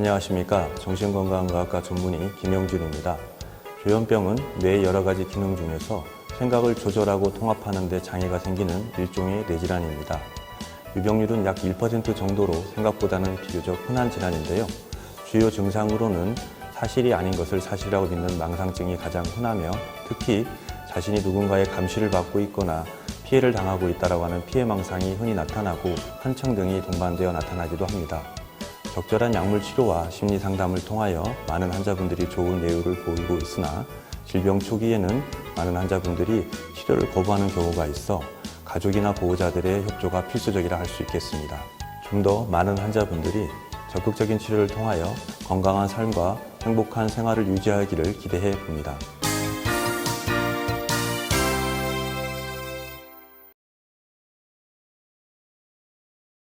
안녕하십니까. 정신건강의학과 전문의 김영준입니다. 조현병은 뇌의 여러 가지 기능 중에서 생각을 조절하고 통합하는 데 장애가 생기는 일종의 뇌질환입니다. 유병률은 약 1% 정도로 생각보다는 비교적 흔한 질환인데요. 주요 증상으로는 사실이 아닌 것을 사실이라고 믿는 망상증이 가장 흔하며 특히 자신이 누군가의 감시를 받고 있거나 피해를 당하고 있다고 하는 피해망상이 흔히 나타나고 한청 등이 동반되어 나타나기도 합니다. 적절한 약물 치료와 심리 상담을 통하여 많은 환자분들이 좋은 예후를 보이고 있으나 질병 초기에는 많은 환자분들이 치료를 거부하는 경우가 있어 가족이나 보호자들의 협조가 필수적이라 할 수 있겠습니다. 좀 더 많은 환자분들이 적극적인 치료를 통하여 건강한 삶과 행복한 생활을 유지하기를 기대해 봅니다.